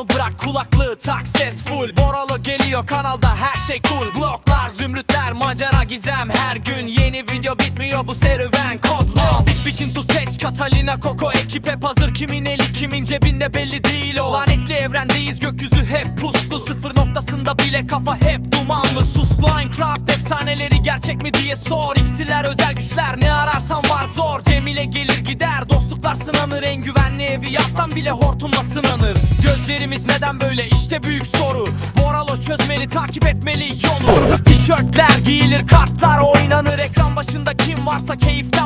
Telefonu bırak kulaklığı tak ses full. Boralı geliyor kanalda her şey cool. Bloklar zümrütler macera gizem. Her gün yeni video bitmiyor bu serüven kodlu Bikin Tuteş Catalina Koko ekip hep hazır Kimin eli kimin cebinde belli değil o. Lanetli evrendeyiz gökyüzü hep puslu. Sıfır noktasında bile kafa hep dumanlı Suslu Minecraft efsaneleri gerçek mi diye sor. İksirler özel güçler ne ararsan var zor. Cemile gelir gider dostluklar sınanır En güvenli evi yapsam bile hortumla sınanır. Gözlerimiz neden böyle? İşte büyük soru. Boralo çözmeli takip etmeli yolu. Tişörtler giyilir kartlar oynanır. Ekran başında kim varsa bayılır